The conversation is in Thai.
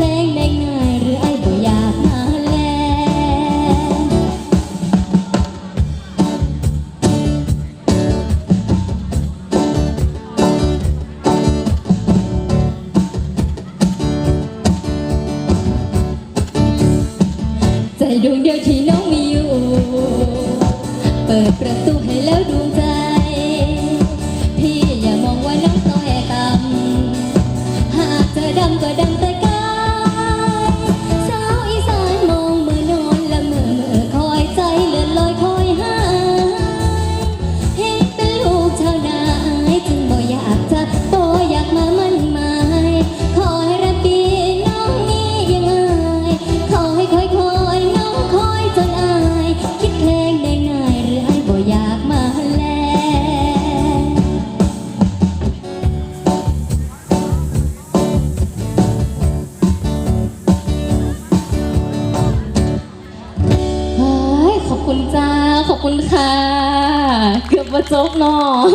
เพลงได้ายหรือไอ้บ่อยากมาแลใจดวงเดียวที่น้อง ขอบคุณจ้า ขอบคุณค่ะ เกือบมาจบน้อง